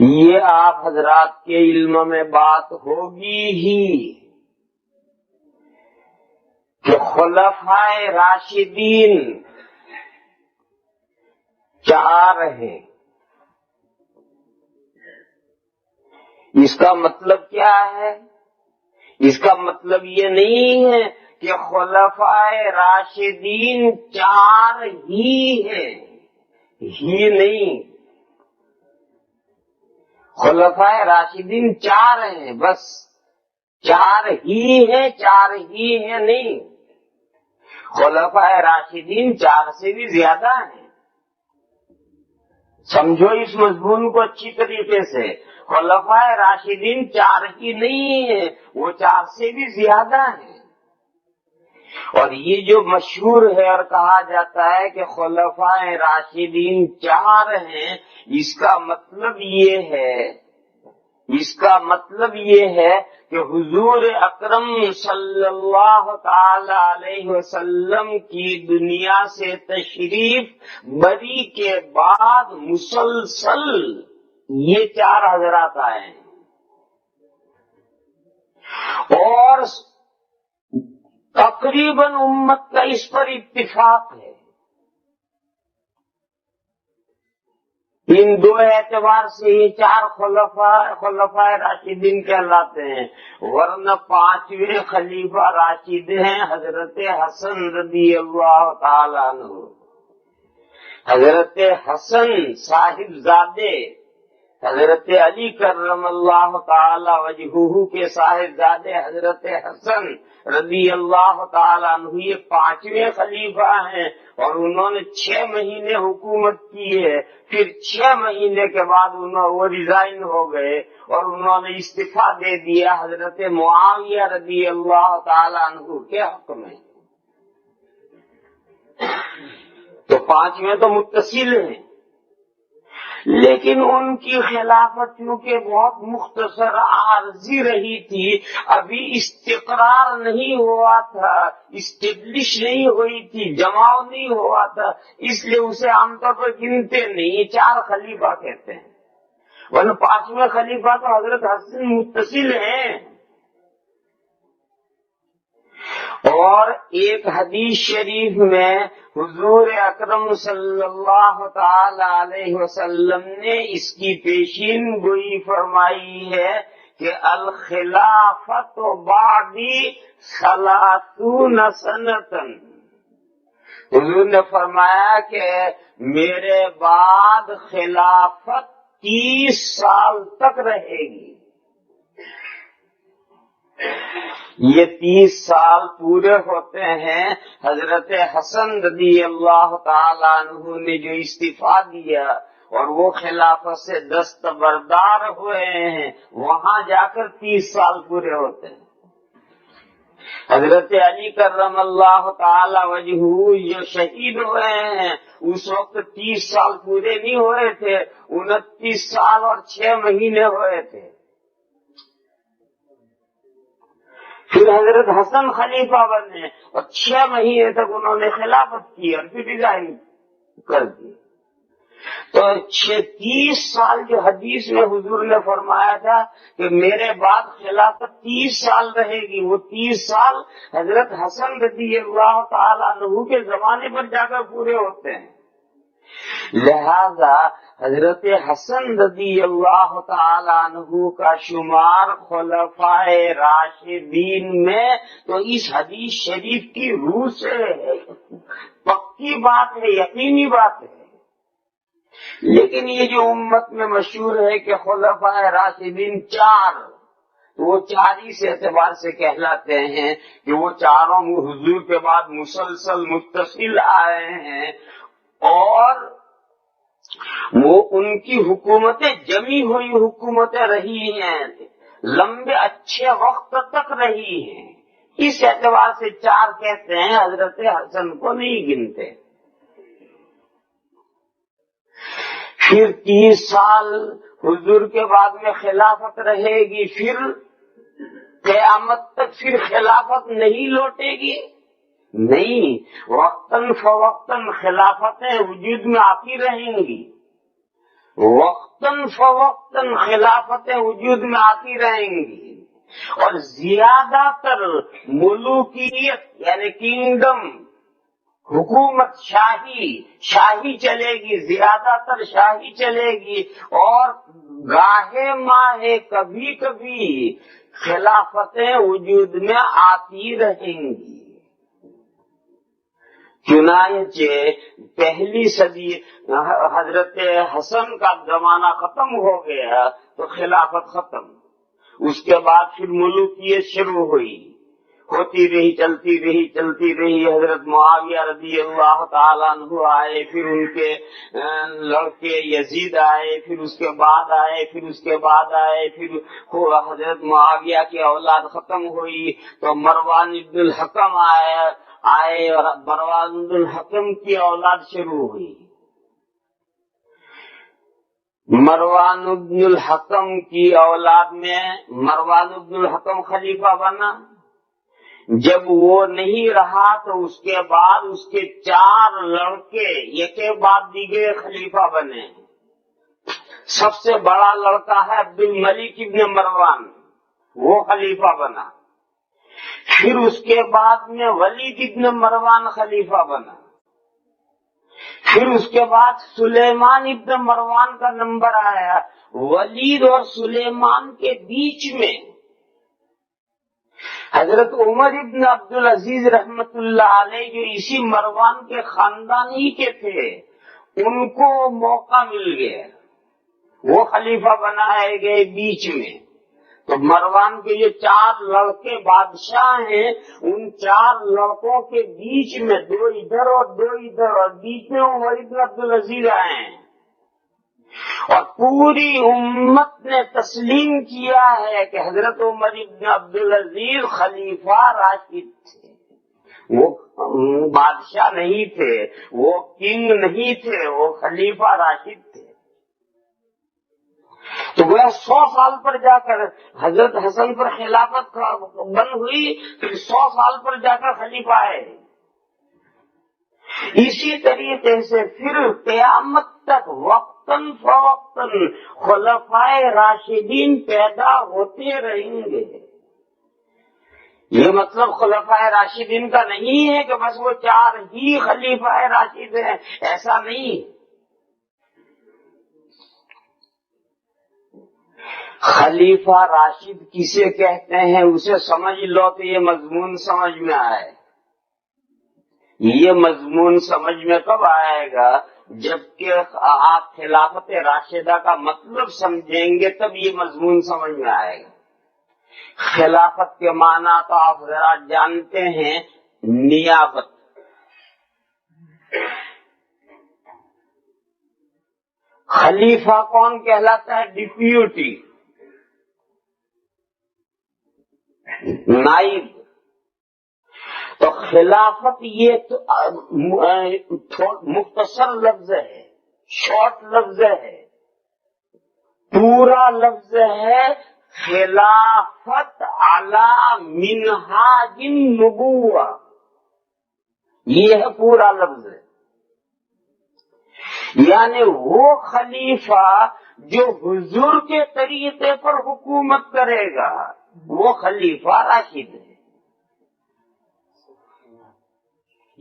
ये आप हजरात के इल्म में बात होगी ही। कि खुलफाए राशिदीन चार हैं। इसका मतलब क्या है? इसका मतलब ये नहीं है कि खुलफाए राशिदीन चार ही हैं। ही नहीं। खुलफाए राशिदीन चार हैं, बस। चार ही है, चार ही है नहीं। खुलफाए राशिदीन चार से भी ज़्यादा है। समझो इस मजमून को अच्छी तरीके से। खुलफाए राशिदीन चार ही नहीं है, वो चार से भी ज़्यादा है। और ये जो मशहूर है और कहा जाता है कि खुलफाए राशिदीन चार हैं, इसका मतलब ये है, इसका मतलब ये है कि हुजूर अकरम सल्लल्लाहु अलैहि वसल्लम की दुनिया से तशरीफ़ बरी के बाद मुसलसल ये चार हजरात आए और तकरीबन उम्मत का इस पर इतफाक है। इन दो एतबार से ये चार खलफा, खुलफा राशिदीन कहलाते हैं। वरन पाँचवें खलीफा राशिद हैं हज़रत हसन रदी अल्लाह हज़रत हसन साहिबजादे हज़रत अली करम अल्लाह ताला वजहू के साहिबजादे हज़रत हसन रदी अल्लाह ये पाँचवें खलीफा हैं और उन्होंने छह महीने हुकूमत की है। फिर छह महीने के बाद उन्होंने वो रिजाइन हो गए और उन्होंने इस्तीफा दे दिया हज़रत मुआविया रदी अल्लाह ताला के हक में। तो पाँचवें तो मुतसिल हैं। लेकिन उनकी खिलाफत क्योंकि बहुत मुख्तसर आर्जी रही थी। अभी इस्तेकरार नहीं हुआ था, इस्टेब्लिश नहीं हुई थी, जमाव नहीं हुआ था, इसलिए उसे आमतौर पर गिनते नहीं, चार खलीफा कहते हैं। वरना पाँचवें खलीफा तो हज़रत हसन मुतसिल हैं। और एक हदीस शरीफ में हुजूर अकरम सल्लल्लाहु अलैहि वसल्लम ने इसकी पेशीन गोई फरमाई है कि अल खिलाफत बादी सलासून सनतन। हुजूर ने फरमाया कि मेरे बाद खिलाफत तीस साल तक रहेगी। ये तीस साल पूरे होते हैं। हज़रत हसन रदी अल्लाह तु ने जो इस्तीफा दिया और वो खिलाफत से दस्तबरदार हुए हैं, वहाँ जाकर तीस साल पूरे होते हैं। हज़रत अली करम अल्लाह ताला वजहू जो शहीद हुए हैं, उस वक्त तीस साल पूरे नहीं हुए थे, उनतीस साल और छह महीने हुए थे। फिर हज़रत हसन खलीफा बने। और छह महीने तक उन्होंने खिलाफत की और फिर रिजाइन कर दी। तो छह तीस साल जो हदीस में हुजूर ने फरमाया था कि मेरे बाद खिलाफत तीस साल रहेगी। वो तीस साल हज़रत हसन रदी अल्लाह के जमाने पर जाकर पूरे होते हैं। लिहाजा हज़रत हसन रदी अल्लाह तहु का शुमार खुलफाए राशिदीन में तो इस हदीस शरीफ की रूह से पक्की बात है यकीनी बात है लेकिन ये जो उम्मत में मशहूर है कि खुलफाए राशिदीन चार वो चार ही से एतबार से कहलाते हैं कि वो चारों हुजूर के बाद मुसलसल मुतसिल आए हैं और वो उनकी हुकूमतें, जमी हुई हुकूमतें रही हैं। लंबे अच्छे वक्त तक रही हैं। इस एतवार से चार कहते हैं, हज़रत हसन को नहीं गिनते। फिर तीस साल हुजूर के बाद में खिलाफत रहेगी, फिर कयामत तक फिर खिलाफत नहीं लौटेगी। नहीं, वक्तन फवक्तन खिलाफतें वजूद में आती रहेंगी। वक्त वक्तन फवक्तन खिलाफतें वजूद में आती रहेंगी। और ज़्यादातर मुलूकियत, यानी किंगडम हुकूमत, शाही शाही चलेगी, ज़्यादातर शाही चलेगी। और गाहे माहे कभी कभी खिलाफतें वजूद में आती रहेंगी। चुनाचे पहली सदी, हज़रत हसन का जमाना खत्म हो गया तो खिलाफत खत्म। उसके बाद फिर मुलूकियत शुरू हुई। होती रही, चलती रही चलती रही, हज़रत मुआविया रदी अल्लाह तु आए, फिर उनके लड़के यजीद आए, फिर उसके बाद आए, फिर उसके बाद आए, फिर हज़रत मुआविया की औलाद खत्म हुई तो मरवान इब्दुल हकम आए आए और मरवान हकम की औलाद शुरू हुई। मरवान हकम की औलाद में मरवान हकम खलीफा बना। जब वो नहीं रहा तो उसके बाद उसके चार लड़के एक बाद दिगे खलीफा बने। सबसे बड़ा लड़का है अब्दुल मलिक इब्न मरवान, वो खलीफा बना। फिर उसके बाद में वलीद इब्न मरवान खलीफा बना। फिर उसके बाद सुलेमान इब्न मरवान का नंबर आया। वलीद और सुलेमान के बीच में। हज़रत उमर इब्न अब्दुल अज़ीज़ रहमतुल्लाह जो इसी मरवान के खानदान ही के थे, उनको मौका मिल गया। वो खलीफा बनाए गए बीच में। तो मरवान के जो चार लड़के बादशाह हैं, उन चार लड़कों के बीच में दो इधर और दो इधर, और बीच में उमर इब्न अब्दुल अज़ीज़ आए और पूरी उम्मत ने तस्लीम किया है कि हज़रत उमर इब्न अब्दुल अज़ीज़ खलीफा राशिद थे। वो बादशाह नहीं थे, वो किंग नहीं थे, वो खलीफा राशिद थे। तो वह सौ साल पर जाकर हज़रत हसन पर खिलाफत बंद हुई, फिर सौ साल पर जाकर खलीफा है इसी तरीके से फिर क्यामत तक वक्तन फवक्तन खलफाए राशिदीन पैदा होते रहेंगे। ये मतलब खुलफाए राशिदीन का नहीं है कि बस वो चार ही खलीफाए राशिद हैं, ऐसा नहीं। खलीफा राशिद किसे कहते हैं, उसे समझ लो तो ये मजमून समझ में आए। ये मजमून समझ में कब आएगा? जबकि आप खिलाफत राशिदा का मतलब समझेंगे, तब ये मजमून समझ में आएगा। खिलाफत के माना तो आप जरा जानते हैं, नियाबत। खलीफा कौन कहलाता है? डिप्यूटी। नाइब। तो खिलाफत ये तो मुख्तसर लफ्ज है, शॉर्ट लफ्ज है, पूरा लफ्ज है, खिलाफत आला मिनहाजिन नबुआ ये है पूरा लफ्ज। यानी वो खलीफा जो हुजूर के तरीके पर हुकूमत करेगा वो खलीफा राशिद है।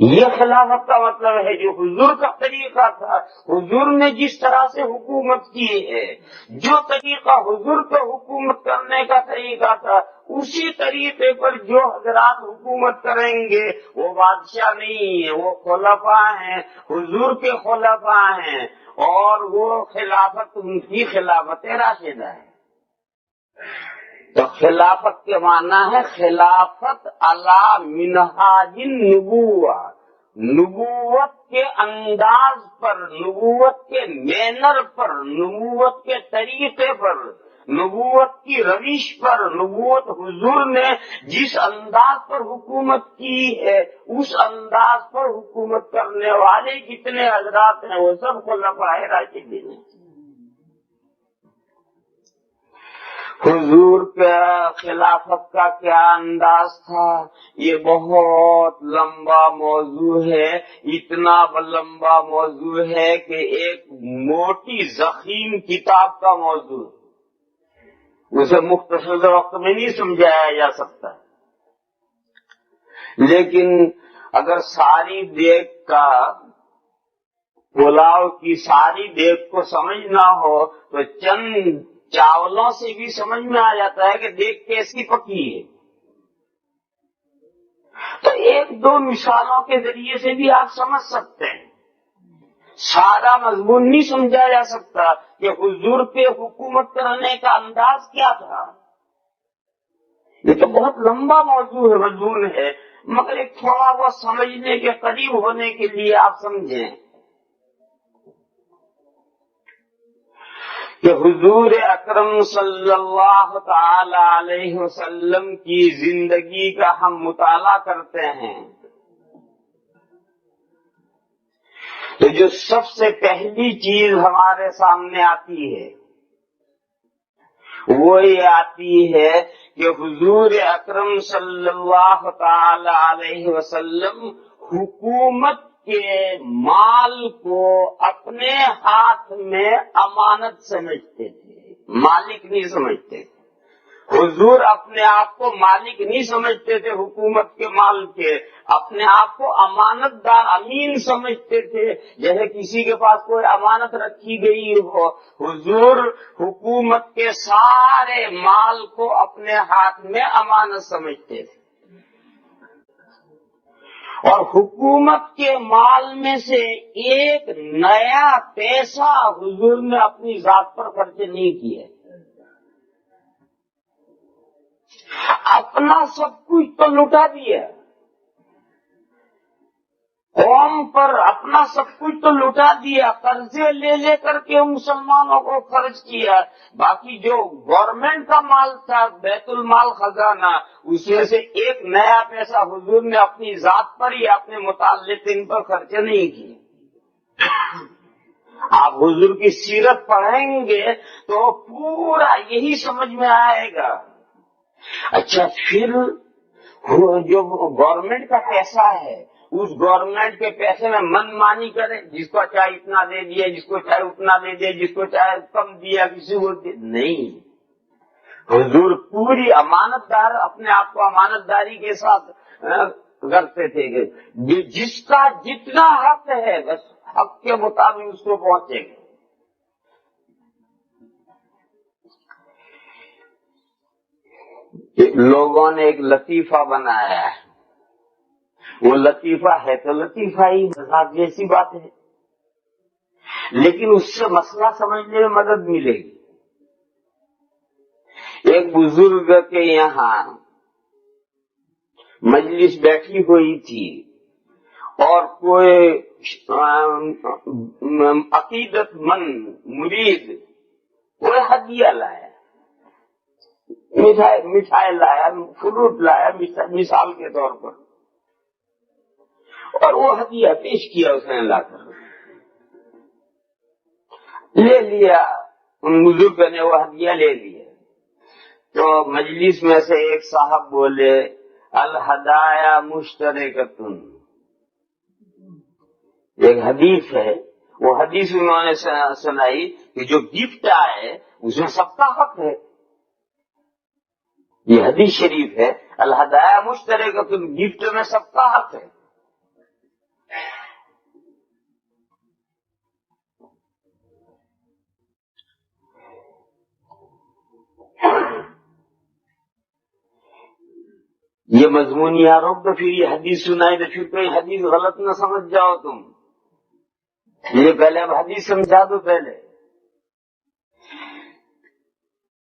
ये खिलाफत का मतलब है जो हुजूर का तरीका था, हुजूर ने जिस तरह से हुकूमत की है, जो तरीका हुजूर का हुकूमत करने का तरीका था, उसी तरीके पर जो हजरात हुकूमत करेंगे, वो बादशाह नहीं है, वो खुलफा है, हुजूर के खुलफा हैं, और वो खिलाफत, उनकी खिलाफत राशिदा है। तो खिलाफत के माना है खिलाफत अला मिनहाजिन नबुआ नबूवत के अंदाज पर, नबूवत के मैनर पर, नबूवत के तरीके पर, नबूवत की रविश पर, नबूवत हुजूर ने जिस अंदाज पर हुकूमत की है, उस अंदाज पर हुकूमत करने वाले जितने हजरात हैं, वो सब खुलफाए राशिदीन हैं हुजूर का खिलाफत का क्या अंदाज था? ये बहुत लंबा मौजू है, इतना लंबा मौजू है कि एक मोटी जखीम किताब का मौजू उसे मुख्तर वक्त में नहीं समझाया जा सकता। लेकिन अगर सारी देख का, पुलाव की सारी देख को समझना हो तो चंद चावलों से भी समझ में आ जाता है कि देख कैसी पकी है। तो एक दो मिसालों के ज़रिए से भी आप समझ सकते हैं। सारा मजमून नहीं समझा जा सकता कि हुजूर पे हुकूमत करने का अंदाज क्या था। ये तो बहुत लंबा मौजू है मजमून है, मगर एक थोड़ा बहुत समझने के करीब होने के लिए आप समझें। कि हुजूर अकरम सल्लल्लाहु अलैहि वसल्लम की ज़िंदगी का हम मुताला करते हैं। तो जो सबसे पहली चीज़ हमारे सामने आती है, वो ये आती है कि हुजूर अकरम सल्लल्लाहु अलैहि वसल्लम हुकूमत के माल को अपने हाथ में अमानत समझते थे। मालिक नहीं समझते थे। हुजूर अपने आप को मालिक नहीं समझते थे हुकूमत के माल के। अपने आप को अमानतदार अमीन समझते थे। जैसे किसी के पास कोई अमानत रखी गई हो, हुजूर हुकूमत के सारे माल को अपने हाथ में अमानत समझते थे। और हुकूमत के माल में से एक नया पैसा हुजूर ने अपनी जात पर खर्च नहीं किया। अपना सब कुछ तो लुटा दिया। कौम पर अपना सब कुछ तो लुटा दिया, कर्जे ले ले करके मुसलमानों को खर्च किया। बाकी जो गवर्नमेंट का माल था, बैतुल माल खजाना, उसमें से एक नया पैसा हुजूर ने अपनी जात पर ही, अपने मुतालिक इन पर खर्च नहीं किए। आप हुजूर की सीरत पढ़ेंगे तो पूरा यही समझ में आएगा। अच्छा फिर जो गवर्नमेंट का पैसा है उस गवर्नमेंट के पैसे में मनमानी करे, जिसको चाहे इतना दे दिया जिसको चाहे उतना दे दिया जिसको चाहे कम दिया, किसी को नहीं। हुजूर पूरी अमानतदार अपने आप को अमानतदारी के साथ करते थे जिसका जितना हक है, बस हक के मुताबिक उसको पहुंचेगा। लोगों ने एक लतीफा बनाया है। वो लतीफा है तो लतीफा ही मज़ाक जैसी बात है। लेकिन उससे मसला समझने में मदद मिलेगी। एक बुज़ुर्ग के यहाँ मजलिस बैठी हुई थी और कोई अकीदतमंद, मुरीद, कोई हदिया लाया। मिठाई मिठाई लाया, फ्रूट लाया मिसाल के तौर पर। और वो हदिया पेश किया उसने लाकर ले लिया, उन बुज़ुर्ग ने वो हदिया ले लिया। तो मजलिस में से एक साहब बोले, अल हदाया मुश्तरकतुन। एक हदीस है। वो हदीस उन्होंने सुनाई कि जो गिफ्ट आए, उसमें सबका हक है। ये हदीस शरीफ है। अल हदाया मुश्तरकतुन, गिफ्ट में सबका हक है। ये मजमूनी आरोप तो फिर ये हदीस सुनाई तो फिर कोई हदीस गलत न समझ जाओ तुम। ये पहले अब हदीस समझा दो पहले।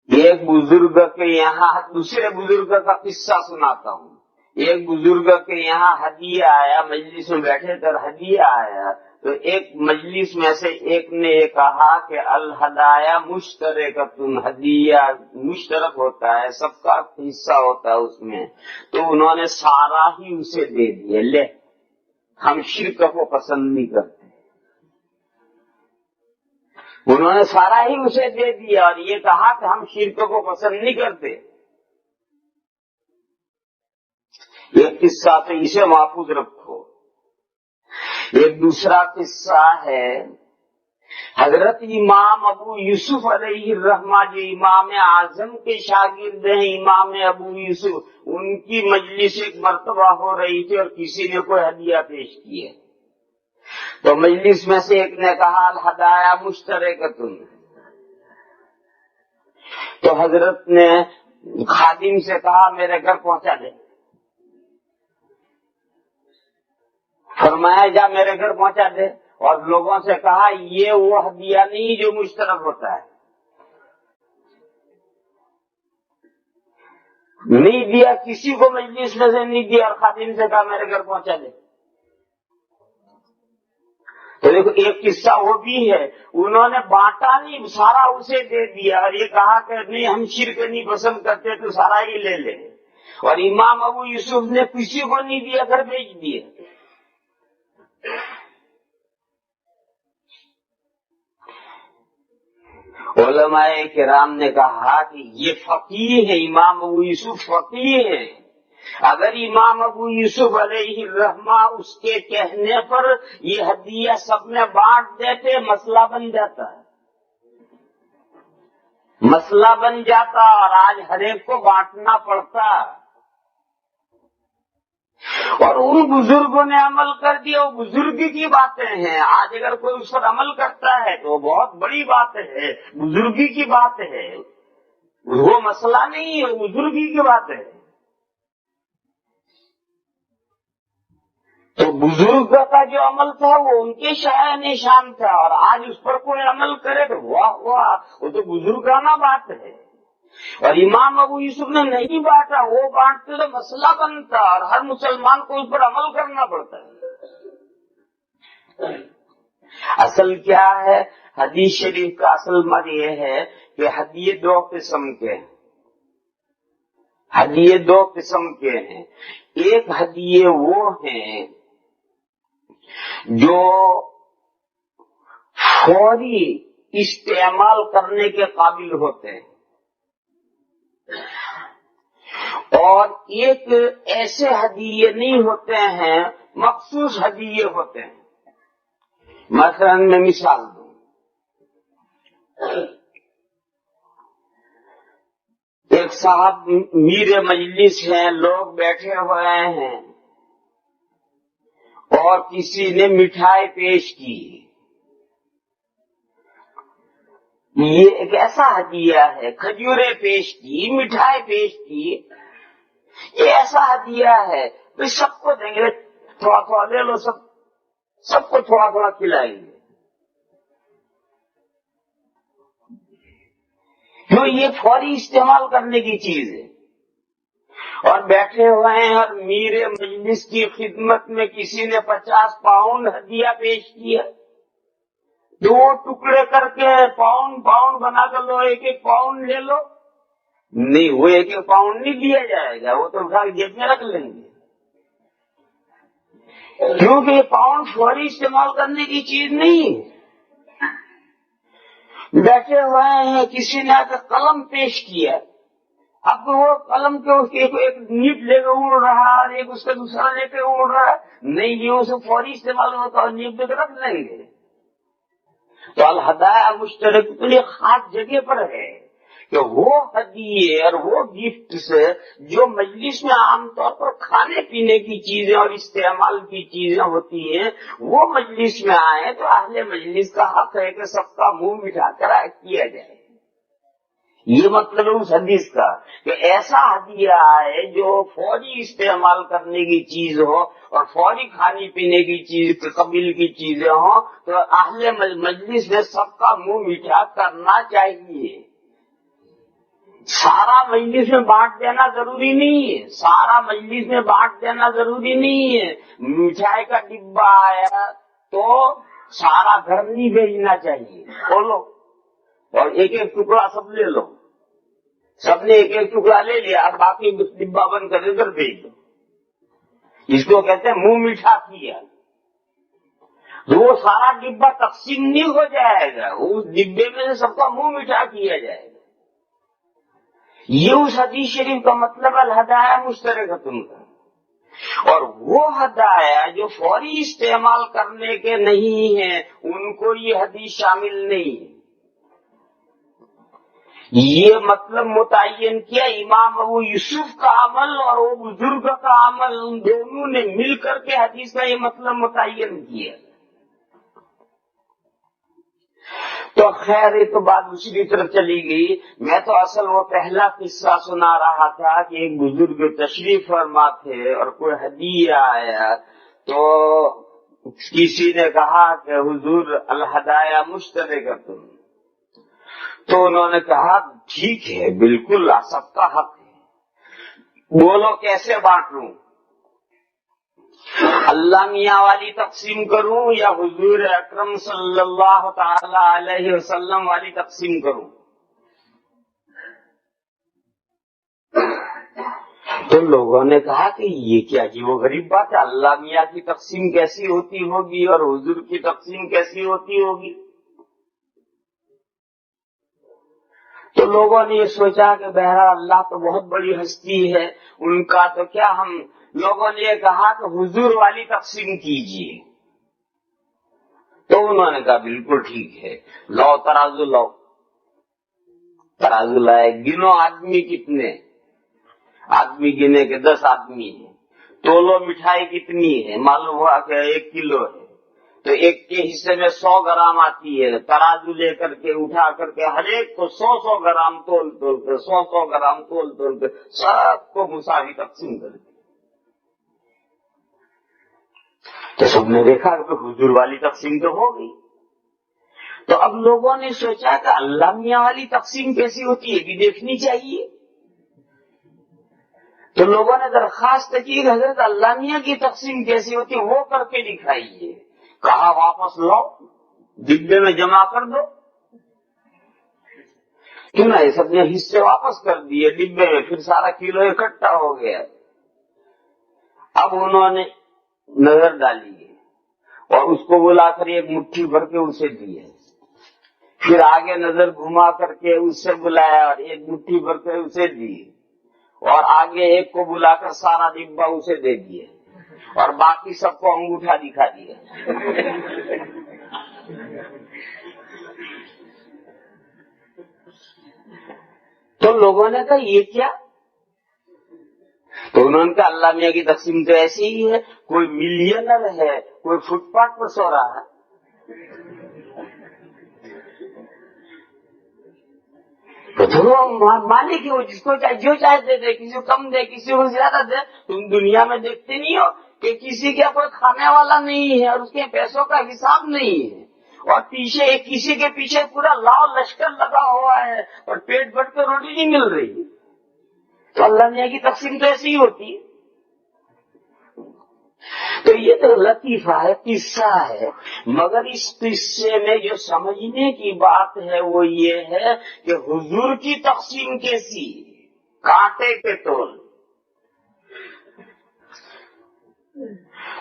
एक बुज़ुर्ग के यहाँ, दूसरे बुज़ुर्ग का किस्सा सुनाता हूँ। एक बुज़ुर्ग के यहाँ हदिया आया, मजलिस में बैठे तो हदिया आया। तो एक मजलिस में से एक ने ये कहा कि अल हदाया मुश्तरक तुम हदिया, मुश्तरक होता है, सबका हिस्सा होता है उसमें। तो उन्होंने सारा ही उसे दे दिया। ले, हम शिरक को पसंद नहीं करते। उन्होंने सारा ही उसे दे दिया और ये कहा कि हम शिरक को पसंद नहीं करते। एक किस्सा तो इसे महफूज रखो। एक दूसरा किस्सा है। हज़रत इमाम अबू यूसुफ रहमा जो इमाम आज़म के शागिर्द हैं, इमाम अबू यूसुफ, उनकी मजलिस एक मरतबा हो रही थी और किसी ने कोई हदिया पेश किया तो मजलिस में से एक ने कहा हदाया मुश्तरक तुम तो हज़रत ने खादिम से कहा, मेरे घर पहुँचा दे। फरमाया, जा मेरे घर पहुँचा दे। और लोगों से कहा, ये वो हदिया नहीं जो मुश्तरक होता है। नहीं दिया, किसी को मजलिस में से नहीं दिया और खादिम से कहा, मेरे घर पहुँचा दे। तो देखो, एक किस्सा वो भी है। उन्होंने बांटा नहीं, सारा उसे दे दिया और ये कहा कि, नहीं, हम शिरक नहीं पसंद करते तो सारा ही ले ले। और इमाम अबू यूसुफ ने किसी को नहीं दिया, घर भेज दिए ओलमाए के राम ने कहा कि ये फकीर है, इमाम अबू यूसुफ फकीर है। अगर इमाम अबू यूसुफ रहमा उसके कहने पर ये हदिया सब में बांट देते, मसला बन जाता मसला बन जाता और आज हरेक को बांटना पड़ता। और उन बुज़ुर्गों ने अमल कर दिया। वो बुज़ुर्ग की बातें हैं। आज अगर कोई उस पर अमल करता है तो बहुत बड़ी बात है। बुजुर्गी की बात है। वो मसला नहीं है बुजुर्गी की बात है। तो बुज़ुर्ग का जो अमल था, वो उनके शाया निशान था। और आज उस पर कोई अमल करे तो वाह वाह, वो तो बुजुर्गाना बात है। और इमाम अबू यूसुफ ने नहीं बांटा, वो बांटते तो मसला बनता और हर मुसलमान को उस पर अमल करना पड़ता है। असल क्या है? हदीस शरीफ का असल मत ये है कि हदिये दो किस्म के हदिये दो किस्म के हैं। एक हदिये वो हैं जो फौरी इस्तेमाल करने के काबिल होते हैं। और एक ऐसे हदीये नहीं होते हैं, मखसूस हदीये होते हैं। मसलन मैं मिसाल दूँ। एक साहब मीर मजलिस हैं, लोग बैठे हुए हैं और किसी ने मिठाई पेश की। ये एक ऐसा हदिया है, खजूरें पेश की, मिठाई पेश की ये ऐसा हदिया है तो सबको देंगे थोड़ा थोड़ा ले लो सब। सबको थोड़ा थोड़ा खिलाएँगे। क्यों ये फौरी इस्तेमाल करने की चीज़ है। और बैठे हुए हैं और मीरे मजलिस की खिदमत में किसी ने पचास पाउंड हदिया पेश किया। दो टुकड़े करके पाउंड पाउंड बनाकर लो एक एक पाउंड ले लो। नहीं वो एक पाउंड नहीं दिया जाएगा वो तो उठा जेब में रख लेंगे। क्योंकि पाउंड फौरी इस्तेमाल करने की चीज़ नहीं है। बैठे हुए हैं किसी ने आकर कलम पेश किया। अब तो वो कलम के उसके एक, एक नीट लेकर उड़ रहा है और एक उसका दूसरा लेकर उड़ रहा है। नहीं ये उसे फौरी इस्तेमाल होता और नीट लेकर रख लेंगे। तो अलहदाया मुश्तरक इतनी खास जगह पर है। कि वो हदिये और वो गिफ्ट से जो मजलिस में आमतौर पर खाने पीने की चीज़ें और इस्तेमाल की चीज़ें होती हैं, वो मजलिस में आए तो अहले मजलिस का हक है कि सबका मुँह मिठा कर किया जाए। ये मतलब है उस हदीस का कि ऐसा हदिया है जो फौरी इस्तेमाल करने की चीज़ हो और फौरी खाने पीने की चीज़ कबील की चीज़ें हो तो अहले मजलिस में सबका मुँह मीठा करना चाहिए। सारा मजलिस में बांट देना ज़रूरी नहीं है। सारा मजलिस में बांट देना ज़रूरी नहीं है। मिठाई का डिब्बा आया तो सारा घर नहीं भेजना चाहिए। बोलो। और एक एक टुकड़ा सब ले लो। सबने एक एक टुकड़ा ले लिया और बाकी डिब्बा बंद कर, इधर भेज दो। इसको कहते हैं मुँह मीठा किया। तो वो सारा डिब्बा तकसीम नहीं हो जाएगा। उस डिब्बे में से सबका मुँह मीठा किया जाएगा। ये उस हदीस शरीफ का मतलब अल हदाया मुश्तरक का और वो हदाया जो फौरी इस्तेमाल करने के नहीं है, उनको ये हदीस शामिल नहीं है। ये मतलब मुतन किया, इमाम अबू यूसुफ का अमल और वो बुज़ुर्ग का अमल, उन दोनों ने मिल करके हदीस का ये मतलब मुतन किया। तो खैर, ये तो बात दूसरी तरफ़ चली गई। मैं तो असल वो पहला किस्सा सुना रहा था कि एक बुज़ुर्ग तशरीफ़ फरमा थे और कोई हदिया आया। तो किसी ने कहा कि, हुजूर, अलहदाया मुश्तर कर तुम। तो उन्होंने कहा, ठीक है, बिल्कुल, सबका हक है। बोलो कैसे बांट लू? अल्लाह मियाँ वाली तकसीम करूँ या हुजूर अकरम वसल्लम वाली तकसीम करूँ? तो लोगों ने कहा कि ये क्या वो गरीब बात है। अल्लाह मियाँ की तकसीम कैसी होती होगी और हुजूर की तकसीम कैसी होती होगी? तो लोगों ने ये सोचा कि बहरा अल्लाह तो बहुत बड़ी हस्ती है, उनका तो क्या हम लोगों ने कहा कि हुजूर वाली तकसीम कीजिए। तो उन्होंने कहा, बिल्कुल ठीक है। लो तराजू लो। तराजू लाए, गिनो आदमी कितने? आदमी गिने के दस आदमी है। तोलो मिठाई कितनी है? मालूम हुआ कि एक किलो है। तो एक के हिस्से में सौ ग्राम आती है। तराजू लेकर के, उठा करके हरेक को सौ सौ ग्राम तोल तोल कर, सौ सौ ग्राम तोल तोल कर सबको मुसावी तकसीम कर तो सबने देखा कि हुजूर वाली तकसीम तो हो गई। तो अब लोगों ने सोचा कि अल्लाह मियाँ वाली तकसीम कैसी होती है भी देखनी चाहिए। तो लोगों ने दरखास्त की हज़रत अल्लाह मियाँ की तकसीम कैसी होती है, वो करके दिखाइए। कहा, वापस लो डिब्बे में जमा कर दो। क्यों ना ये सबने हिस्से वापस कर दिए, डिब्बे में फिर सारा किलो इकट्ठा हो गया। अब उन्होंने नज़र डाली है और उसको बुलाकर एक मुट्ठी भर के उसे दिए फिर आगे नज़र घुमा करके उससे बुलाया और एक मुट्ठी भर के उसे दिए और आगे एक को बुलाकर सारा डिब्बा उसे दे दिए और बाकी सबको अंगूठा दिखा दिया तो लोगों ने कहा, ये क्या तो उन्होंने कहा, अल्लाह मियाँ की तकसीम तो ऐसी ही है, कोई मिलियनर है, कोई फुटपाथ पर सो रहा है। तो जो मालिक है वो, जिसको चाहे, जो चाहे दे दे, किसी को कम दे, किसी को ज़्यादा दे, तुम दुनिया में देखते नहीं हो कि किसी का कोई खाने वाला नहीं है और उसके पैसों का हिसाब नहीं है। और पीछे, किसी के पीछे पूरा लाल लश्कर लगा हुआ है और पेट भर के रोटी नहीं मिल रही। तो अल्लाह मियाँ की तकसीम तो ऐसी ही होती तो ये तो लतीफा है, किस्सा है। मगर इस किस्से में जो समझने की बात है, वो ये है कि हुजूर की तकसीम कैसी कांटे के तोल।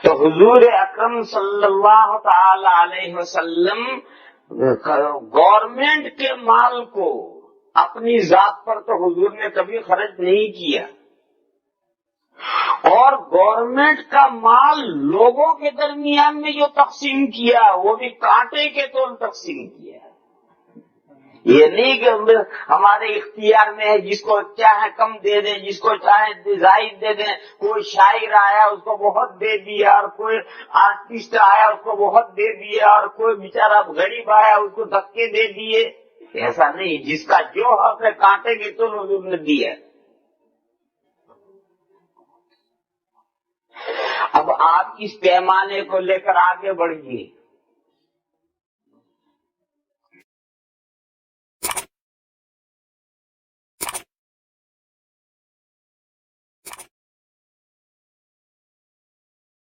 तो हुजूर अकरम सल्लल्लाहु अलैहि वसल्लम, गवर्नमेंट के माल को अपनी जात पर तो हुजूर ने कभी खर्च नहीं किया। और गवर्नमेंट का माल लोगों के दरमियान में जो तकसीम किया, वो भी कांटे के तौर तकसीम किया। ये नहीं कि हमारे इख्तियार में है, जिसको चाहे कम दे दे, जिसको चाहे जायद दे दे, कोई शायर आया, उसको बहुत दे दिया, और कोई आर्टिस्ट आया, उसको बहुत दे दिया, और कोई बेचारा गरीब आया, उसको धक्के दे दिए। ऐसा नहीं, जिसका जो हक है कांटे के तो ने दिया अब आप इस पैमाने को लेकर आगे बढ़िए।